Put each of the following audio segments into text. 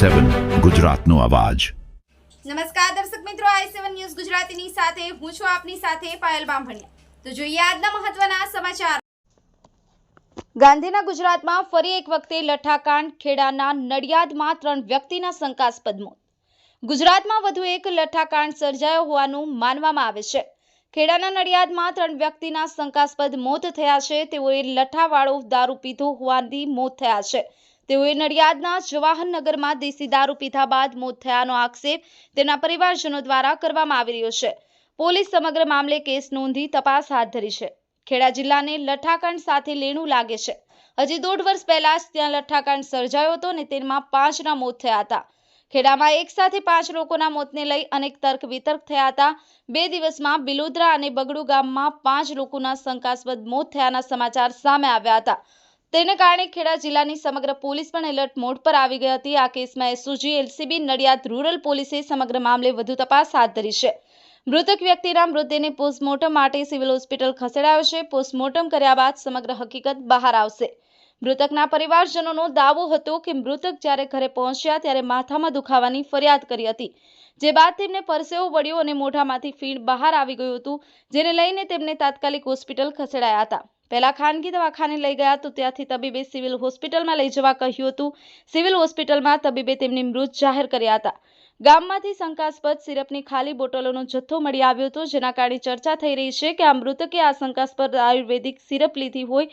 સેવન ગુજરાતનો અવાજ. નમસ્કાર દર્શક મિત્રો, આઈ સેવન ન્યૂઝ ગુજરાતીની સાથે હું છું આપની સાથે પાયલ બામભણિયા. તો જોઈએ આજના મહત્વના સમાચાર. ગાંધીના ગુજરાતમાં ફરી એક વખતે લઠ્ઠાકાંડ ખેડાના નડિયાદમાં ત્રણ વ્યક્તિના શંકાસ્પદ મોત. ગુજરાતમાં વધુ એક લઠ્ઠાકાંડ સર્જાયો હોવાનું માનવામાં આવે છે. ખેડાના નડિયાદમાં ત્રણ વ્યક્તિના શંકાસ્પદ મોત થયા છે. તેઓએ લઠ્ઠાવાળો દારૂ પીધો હોવાથી મોત થયા છે. તેઓએ નડિયાદના જવાહરનગરમાં દેશી દારૂ પીધા બાદ મોત થયાનો આક્ષેપ તેના પરિવારજનો દ્વારા કરવામાં આવી રહ્યો છે. પોલીસ સમગ્ર મામલે કેસ નોંધી તપાસ હાથ ધરી છે. ખેડા જિલ્લાને લઠ્ઠાકાંડ સાથે લેણું લાગે છે. હજી દોઢ વર્ષ પહેલા જ ત્યાં લઠ્ઠાકાંડ સર્જાયો હતો અને તેમાં પાંચના મોત થયા હતા. ખેડામાં એક સાથે પાંચ લોકોના મોતને લઈ અનેક તર્ક વિતર્ક થયા હતા. બે દિવસમાં બિલોદરા અને બગડુ ગામમાં પાંચ લોકોના શંકાસ્પદ મોત થયાના સમાચાર સામે આવ્યા હતા. તેને કારણે ખેડા જિલ્લાની સમગ્ર પોલીસ પણ એલર્ટ મોડ પર આવી ગઈ હતી. આ કેસમાં એસઓજી, એલસીબી, નડિયાદ રૂરલ પોલીસે સમગ્ર મામલે વધુ તપાસ હાથ ધરી છે. મૃતક વ્યક્તિના મૃતદેહને પોસ્ટમોર્ટમ માટે સિવિલ હોસ્પિટલ ખસેડાયો છે. પોસ્ટમોર્ટમ કર્યા બાદ સમગ્ર હકીકત બહાર આવશે. મૃતકના પરિવારજનોનો દાવો હતો કે મૃતક જ્યારે ઘરે પહોંચ્યા ત્યારે માથામાં દુખાવાની ફરિયાદ કરી હતી. જે બાદ તેમને પરસેવો વળ્યો અને મોઢામાંથી ફીણ બહાર આવી ગયું હતું, જેને લઈને તેમને તાત્કાલિક હોસ્પિટલ ખસેડાયા હતા. પહેલા ખાનગી દવાખાને લઈ ગયા તો ત્યાંથી તબીબે સિવિલ હોસ્પિટલમાં લઈ જવા કહ્યું હતું સિવિલ હોસ્પિટલમાં તબીબે તેમને મૃત જાહેર કર્યા હતા ગામમાંથી શંકાસ્પદ સિરપની ખાલી બોટલોનો જથ્થો મળી આવ્યો હતો જેના કારણે ચર્ચા થઈ રહી છે કે આ મૃતકે આ શંકાસ્પદ આયુર્વેદિક સિરપ લીધી હોય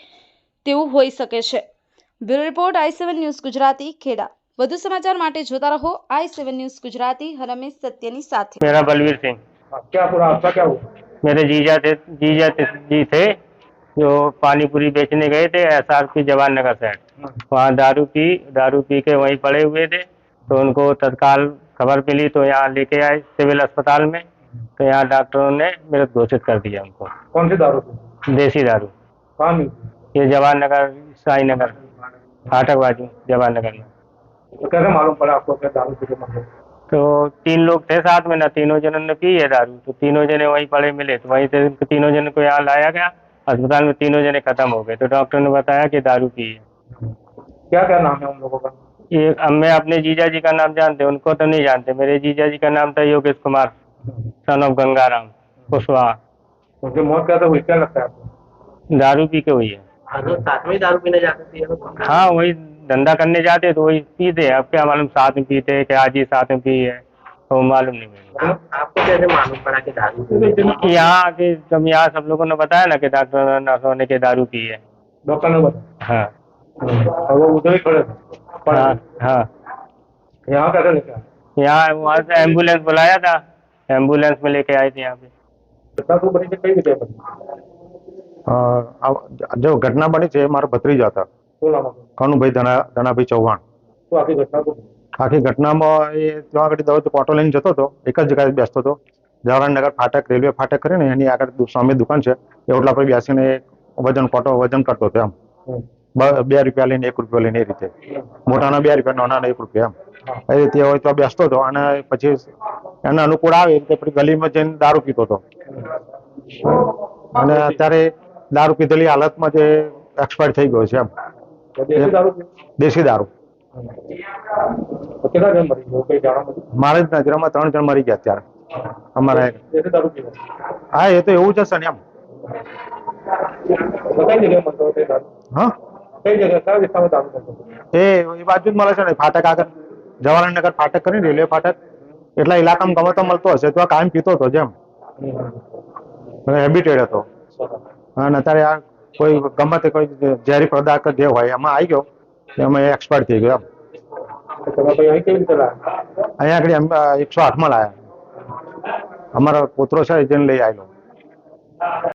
તેવું હોઈ શકે છે bureau report I seven news Gujarati Kheda વધુ સમાચાર માટે જોતા રહો આઈ સેવન ન્યૂઝ ગુજરાતી હરમેશ સત્યની સાથે मेरा बलवीर सिंह हाँ, क्या पूरा हादसा क्या हुआ मेरे जीजा थे जीजा थे- जी थे जो पानी पूरी बेचने गए थे एस आर पी जवान नगर साइड वहाँ दारू पी दारू पी के वहीं पड़े हुए थे। तो उनको तत्काल खबर मिली तो यहाँ लेके आए सिविल अस्पताल में। तो यहाँ डॉक्टरों ने मृत घोषित कर दिया उनको। कौन सी दारू देसी दारू। कहाँ ये जवान नगर साई नगर फाटक बाजू जवान नगर में। तो कैसे मालूम पड़ा आपको कि दारू पी के तो तीन लोग थे साथ में ना तीनों जनों ने पी है दारू। तो तीनों जने वहीं पड़े मिले तो वहीं से तीनों जन को यहाँ लाया गया। अस्पताल में तीनों जने खत्म हो गए। तो डॉक्टर ने बताया कि दारू पी है क्या क्या नाम है उन लोगों का? ये अब मैं अपने जीजा जी का नाम जानते उनको तो नहीं जानते। मेरे जीजा जी का नाम था योगेश कुमार सन ऑफ़ गंगाराम कुशवाहा। उनकी मौत कैसे हुई क्या लगता है आपको? दारू पी के हुई है। हाँ तो साथ में दारू पीने जाते थे हाँ वही धंधा करने जाते तो वही पीते अब क्या मालूम साथ में पीते हैं कि आज ही साथ में पी है। तो मालूम नहीं मेरे आपको कैसे मालूम पड़ा कि दारू यहाँ आके जब यहाँ सब लोगों ने बताया ना कि डॉक्टर नर्सों ने के दारू पी है। डॉक्टर ने बताया? हाँ। और वो उधर ही खड़े हाँ हाँ। यहाँ कैसे लेके यहाँ वहाँ से एंबुलेंस बुलाया था। एंबुलेंस में लेके आए थे यहाँ पे। जो घटना बनी थी हमारा भतरी जाता। कौन भाई धना धना भाई चौहान। तो आपकी घटना को આખી ઘટનામાં એ ત્યાં આગળ દરરોજ ઓટો લઈને જતો હતો એક જ જગ્યાએ બેસતો હતો. જવાહરનગર ફાટક રેલવે ફાટક કરીને એની આગળ સામે દુકાન છે. એ ઓટલા પર બેસીને વજન કોટો વજન કરતો હતો એમ. બ- રૂપિયા લઈને એક રૂપિયો લઈને એ રીતે. મોટાના બે રૂપિયા નાના એક રૂપિયા એમ. એ રીતે હોય તો બેસતો હતો અને પછી એના અનુકૂળ આવે એ રીતે પછી ગલીમાં જઈને દારૂ પીતો હતો. અને અત્યારે દારૂ પીધેલી હાલતમાં જે એક્સપાયર થઈ ગયો છે એમ. દેશી દારૂ. કેટલા જણ મરી ગયો? કઈ મારે નજરમાં ત્રણ જણ મરી ગયા અત્યારે. અમારા હા એ તો એવું જ હશે ને એમ. હા? એ એ બાજુ જ મળે છે ને ફાટક આગળ. જવાહરનગર ફાટક કરીને રેલવે ફાટક. એટલા ઇલાકામાં ગમે તો મળતો હશે તો આ કાયમ પીતો હતો જેમ. હેબિટેડ હતો. અને અત્યારે આ કોઈ ગમે તે કોઈ ઝેરી પદાર્થ જે હોય એમાં આવી ગયો. એમાં એક્સપાયર થઈ ગયો એમ. તો તમે ભાઈ અહીં લાયા અહીંયા આગળ એકસો આઠમાં લાયા. અમારો પોતરો છે જેને લઈ આવેલો.